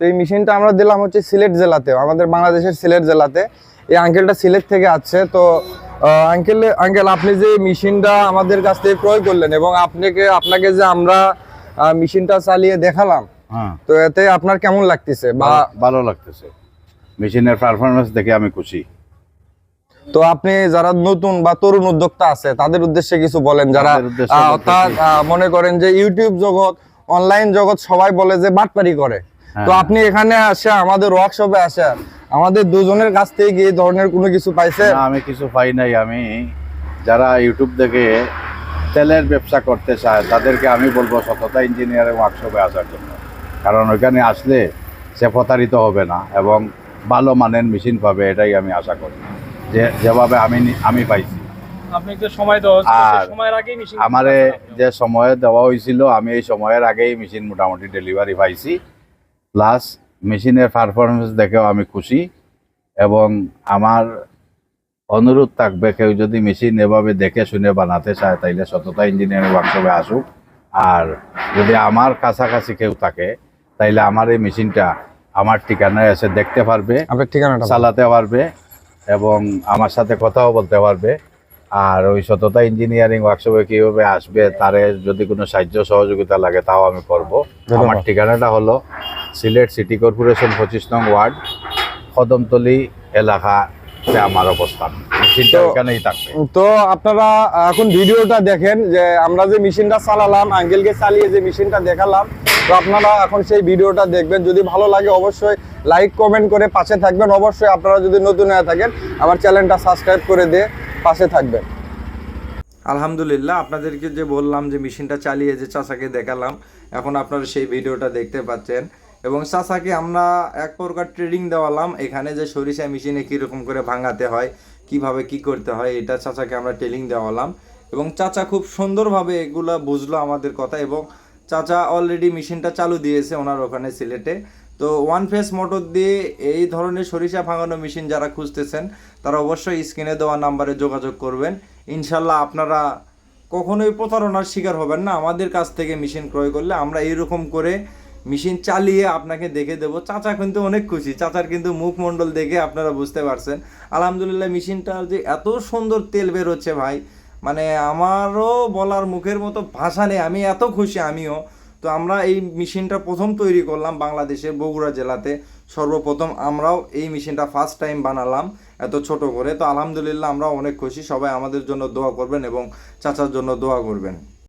তো এই মেশিনটা আমরা দিলাম হচ্ছে সিলেট জেলাতে আমাদের বাংলাদেশের সিলেট জেলাতে। এই আঙ্কেলটা সিলেট থেকে আসছে তো আঙ্কেল আঙ্কেল আপনি যে মেশিনটা আমাদের কাছ থেকে ক্রয় করলেন এবং আপনাকে আপনাকে যে আমরা মেশিনটা চালিয়ে দেখালাম হ্যাঁ। তো এতে আপনার কেমন লাগতেছে? বা ভালো- লাগতেছে। মেশিনের পারফরমেন্স দেখে আমি খুশি। তো আপনি যারা নতুন বা তরুণ উদ্যোক্তা আছে তাদের উদ্দেশ্যে কিছু বলেন যারা অর্থাৎ মনে করেন যে ইউটিউব জগৎ অনলাইন জগৎ সবাই বলে যে বাটপারি করে। তো হ্যাঁ। আপনি এখানে আসে আমাদের ওয়ার্কশপে আসে। আমাদের দুজনের কাছ থেকে এই ধরনের কোনো কিছু পাইছে? আমি কিছু পাই নাই আমি যারা ইউটিউব দেখে তেলের ব্যবসা করতে চায় তাদেরকে আমি বলব সততা ইঞ্জিনিয়ারিং ওয়ার্কশপে আসার জন্য। কারণ ওইখানে আসলে সে প্রতারিত হবে না এবং ভালো মানের মেশিন পাবে এটাই আমি আশা করি। যে যেভাবে আমি আমি পাইছি। আপনি একটু সময় দেওয়া হচ্ছে, আর সেই সময়ের আগেই মেশিন আমারে যে সময়ে দেওয়া হয়েছিল আমি এই সময়ের আগেই মেশিন মোটামুটি ডেলিভারি পাইছি। প্লাস মেশিনের পারফরমেন্স দেখেও আমি খুশি এবং আমার অনুরোধ থাকবে কেউ যদি মেশিন এভাবে দেখে শুনে বানাতে চায় তাইলে সততা ইঞ্জিনিয়ারিং ওয়ার্কশপে আসুক। আর যদি আমার কাছাকাছি কেউ থাকে তাইলে আমার এই মেশিনটা আমার ঠিকানায় এসে দেখতে পারবে ঠিকানাটা চালাতে পারবে এবং আমার সাথে কথাও বলতে পারবে। আর ওই সততা ইঞ্জিনিয়ারিং ওয়ার্কশপে কীভাবে আসবে তারে যদি কোনো সাহায্য সহযোগিতা লাগে তাও আমি করব। আমার ঠিকানাটা হলো সিলেট সিটি কর্পোরেশন পঁচিশ নং ওয়ার্ড কদমতলি এলাকাতে আমার অবস্থান। মেশিনটা তো- ওখানেই থাকবে। তো আপনারা এখন ভিডিওটা দেখেন যে আমরা যে মেশিনটা চালালাম আঙ্কেলকে চালিয়ে যে মেশিনটা দেখালাম তো আপনারা এখন সেই ভিডিওটা দেখবেন। যদি ভালো লাগে অবশ্যই লাইক কমেন্ট করে পাশে থাকবেন। অবশ্যই আপনারা যদি নতুন হয়ে থাকেন আমার চ্যানেলটা সাবস্ক্রাইব করে দিয়ে পাশে থাকবেন। আলহামদুলিল্লাহ আপনাদেরকে যে বললাম যে মেশিনটা চালিয়ে যে চাচাকে দেখালাম এখন আপনারা সেই ভিডিওটা দেখতে পাচ্ছেন। এবং চাচাকে আমরা এক প্রকার ট্রেডিং দেওয়ালাম। এখানে যে সরিষা মেশিনে কীরকম করে ভাঙাতে হয়, কীভাবে কি করতে হয়, এটা চাচাকে আমরা ট্রেনিং দেওয়ালাম। এবং চাচা খুব সুন্দরভাবে এগুলা বুঝলো আমাদের কথা এবং চাচা অলরেডি মেশিনটা চালু দিয়েছে ওনার ওখানে সিলেটে। তো ওয়ান ফেস মোটর দিয়ে এই ধরনের সরিষা ভাঙানো মেশিন যারা খুঁজতেছেন, তারা অবশ্যই স্ক্রিনে দেওয়া নাম্বারে যোগাযোগ করবেন। ইনশাল্লাহ আপনারা কখনোই প্রতারণার শিকার হবেন না। আমাদের কাছ থেকে মেশিন ক্রয় করলে আমরা এইরকম করে মেশিন চালিয়ে আপনাকে দেখে দেবো। চাচা কিন্তু অনেক খুশি। চাচার কিন্তু মুখমণ্ডল দেখে আপনারা বুঝতে পারছেন। আলহামদুলিল্লাহ, মেশিনটা যে এত সুন্দর তেল বের হচ্ছে ভাই মানে আমারও বলার মুখের মতো ভাষা নেই। আমি এত খুশি, আমিও। তো আমরা এই মেশিনটা প্রথম তৈরি করলাম বাংলাদেশে বগুড়া জেলাতে। সর্বপ্রথম আমরাও এই মেশিনটা ফার্স্ট টাইম বানালাম এত ছোট করে। তো আলহামদুলিল্লাহ আমরা অনেক খুশি। সবাই আমাদের জন্য দোয়া করবেন এবং চাচার জন্য দোয়া করবেন।